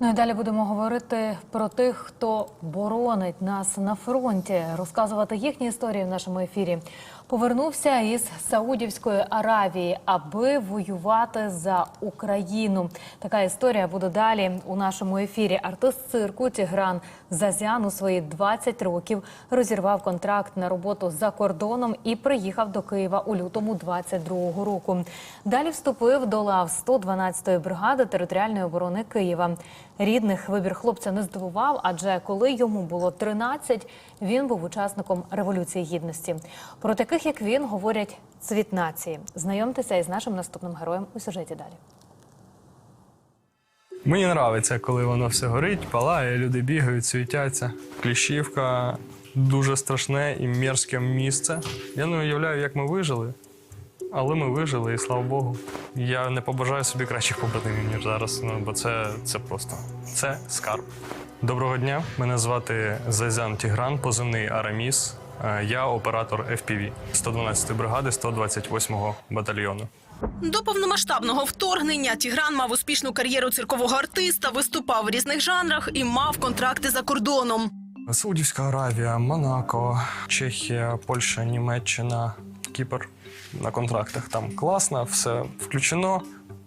Ну і далі будемо говорити про тих, хто боронить нас на фронті, розказувати їхні історії в нашому ефірі. Повернувся із Саудівської Аравії, аби воювати за Україну. Така історія буде далі у нашому ефірі. Артист цирку Тігран Зазян у свої 20 років розірвав контракт на роботу за кордоном і приїхав до Києва у лютому 22-го року. Далі вступив до лав 112-ї бригади територіальної оборони Києва. Рідних вибір хлопця не здивував, адже коли йому було 13, він був учасником революції гідності. Про таких як він говорять цвіт нації. Знайомтеся із нашим наступним героєм у сюжеті далі. Мені подобається, коли воно все горить, палає, люди бігають, світяться. Кліщівка дуже страшне і мерзке місце. Я не уявляю, як ми вижили, але ми вижили, і слава Богу. Я не побажаю собі кращих побратимів, ніж зараз. Ну, бо це, це просто це скарб. Доброго дня. Мене звати Зазян Тігран, позивний Араміс. Е, Я оператор FPV 112-ї бригади 128-го батальйону. До повномасштабного вторгнення Тігран мав успішну кар'єру циркового артиста, виступав в різних жанрах і мав контракти за кордоном. Саудівська Аравія, Монако, Чехія, Польща, Німеччина, Кіпр на контрактах. Там класно, все включено.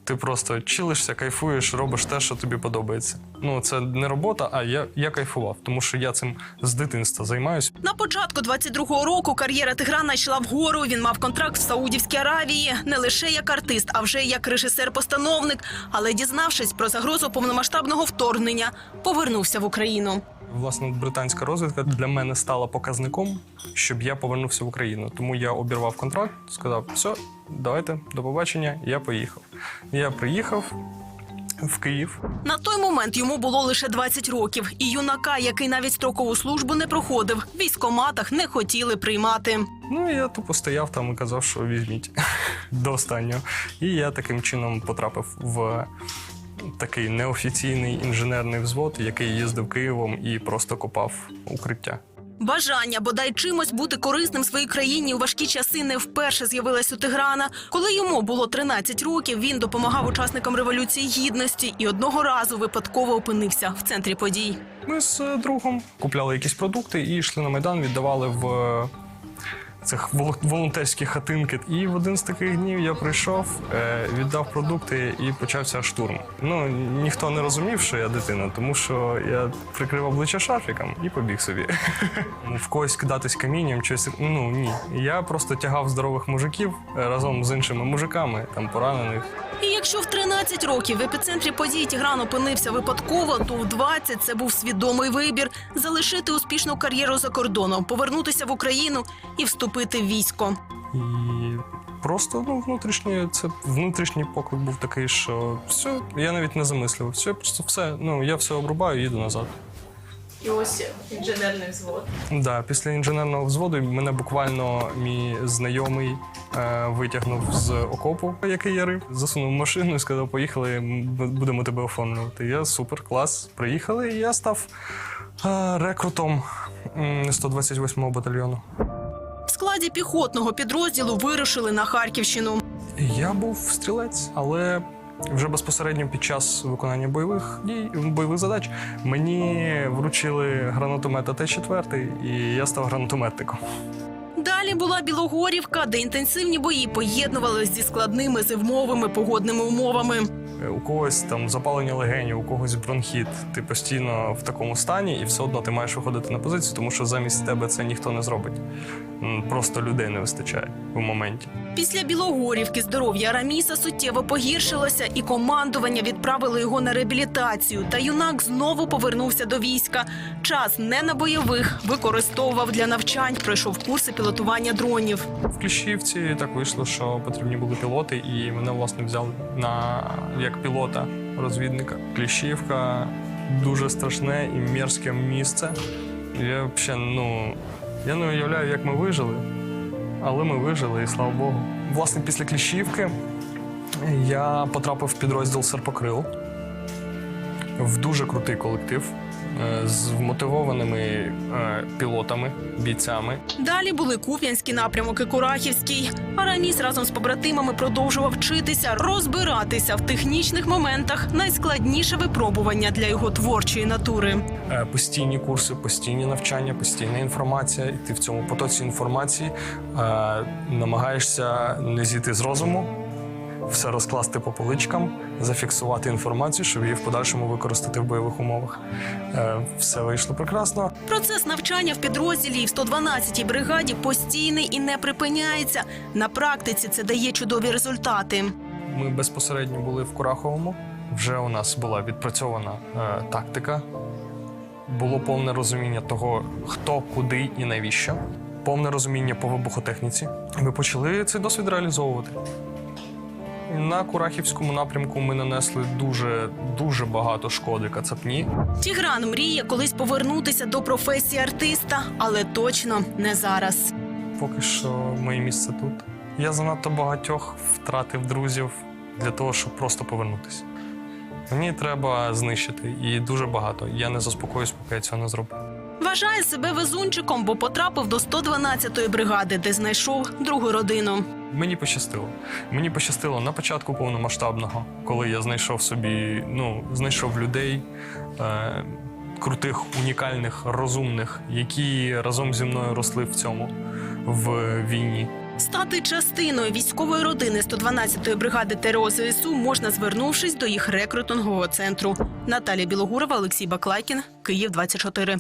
Ти просто чилишся, кайфуєш, робиш те, що тобі подобається. Ну це не робота, а я, я кайфував, тому що я цим з дитинства займаюся. На початку 22-го року кар'єра Тиграна йшла вгору. Він мав контракт в Саудівській Аравії не лише як артист, а вже як режисер-постановник. Але дізнавшись про загрозу повномасштабного вторгнення, повернувся в Україну. Власне, британська розвідка для мене стала показником, щоб я повернувся в Україну. Тому я обірвав контракт, сказав: все, давайте, до побачення. Я поїхав. Я приїхав в Київ. На той момент йому було лише 20 років, і юнака, який навіть строкову службу не проходив, в військоматах не хотіли приймати. Ну, я тупо стояв там і казав, що візьміть до останнього. І я таким чином потрапив в такий неофіційний інженерний взвод, який їздив Києвом і просто копав укриття. Бажання бодай чимось бути корисним своїй країні у важкі часи не вперше з'явилось у Тиграна. Коли йому було 13 років, він допомагав учасникам революції гідності і одного разу випадково опинився в центрі подій. Ми з е, другом купляли якісь продукти і йшли на майдан, віддавали в е, цих воло- волонтерські хатинки. І в один з таких днів я прийшов, е, віддав продукти і почався штурм. Ну ніхто не розумів, що я дитина, тому що я прикрив обличчя шарфіком і побіг собі. В когось кидатись камінням, щось ну ні. Я просто тягав здорових мужиків е, разом з іншими мужиками, там поранених. І якщо в 13 років в епіцентрі подій Тігран опинився випадково, то в 20 це був свідомий вибір залишити успішну кар'єру за кордоном, повернутися в Україну і вступити в військо. І просто ну, внутрішній, це внутрішній поклик був такий, що все, я навіть не замислював. Все, просто все, ну я все обрубаю і їду назад. І ось інженерний взвод. Да, після інженерного взводу мене буквально мій знайомий е, витягнув з окопу, який я рив, засунув машину і сказав: поїхали, будемо тебе оформлювати. Я супер, клас. Приїхали, і я став е, рекрутом 128-го батальйону. Складі піхотного підрозділу вирушили на Харківщину. Я був стрілець, але вже безпосередньо під час виконання бойових дій, бойових задач мені вручили гранатомет АТ-4, і я став гранатометником. Далі була Білогорівка, де інтенсивні бої поєднувалися зі складними зимовими погодними умовами. Е, У когось там запалення легенів, у когось бронхіт. Ти постійно в такому стані, і все одно ти маєш виходити на позицію, тому що замість тебе це ніхто не зробить. Просто людей не вистачає в моменті. Після Білогорівки здоров'я Араміса суттєво погіршилося, і командування відправило його на реабілітацію. Та юнак знову повернувся до війська. Час не на бойових використовував для навчань, пройшов курси пілотування дронів. В Кліщівці так вийшло, що потрібні були пілоти, і мене власне взяли на як пілота розвідника. Кліщівка дуже страшне і мерзке місце. Я взагалі, ну я не уявляю, як ми вижили, але ми вижили, і слава Богу. Власне, після Кліщівки я потрапив в підрозділ Серпокрил в дуже крутий колектив. Е, з вмотивованими е, пілотами, бійцями. Далі були Куп'янський напрямок і Курахівський. Араміс разом з побратимами продовжував вчитися, розбиратися в технічних моментах. Найскладніше випробування для його творчої натури. Е, Постійні курси, постійні навчання, постійна інформація. І ти в цьому потоці інформації намагаєшся не зійти з розуму, все розкласти по поличкам, зафіксувати інформацію, щоб її в подальшому використати в бойових умовах. Е, Все вийшло прекрасно. Процес навчання в підрозділі і в 112-й бригаді постійний і не припиняється. На практиці це дає чудові результати. Ми безпосередньо були в Кураховому. Вже у нас була відпрацьована е, тактика. Було повне розуміння того, хто, куди і навіщо. Повне розуміння по вибухотехніці. Ми почали цей досвід реалізовувати. На Курахівському напрямку ми нанесли дуже дуже багато шкоди кацапні. Тігран мріє колись повернутися до професії артиста, але точно не зараз. Поки що моє місце тут. Я занадто багатьох втратив друзів для того, щоб просто повернутися. Мені треба знищити і дуже багато. Я не заспокоюсь, поки я цього не зроблю. Вважає себе везунчиком, бо потрапив до 112-ї бригади, де знайшов другу родину. Мені пощастило. Мені пощастило на початку повномасштабного, коли я знайшов собі, ну, знайшов людей е, крутих, унікальних, розумних, які разом зі мною росли в цьому в війні. Стати частиною військової родини 112-ї бригади ТРО ЗСУ можна, звернувшись до їх рекрутингового центру. Наталія Білогурова, Олексій Баклайкін, Київ 24.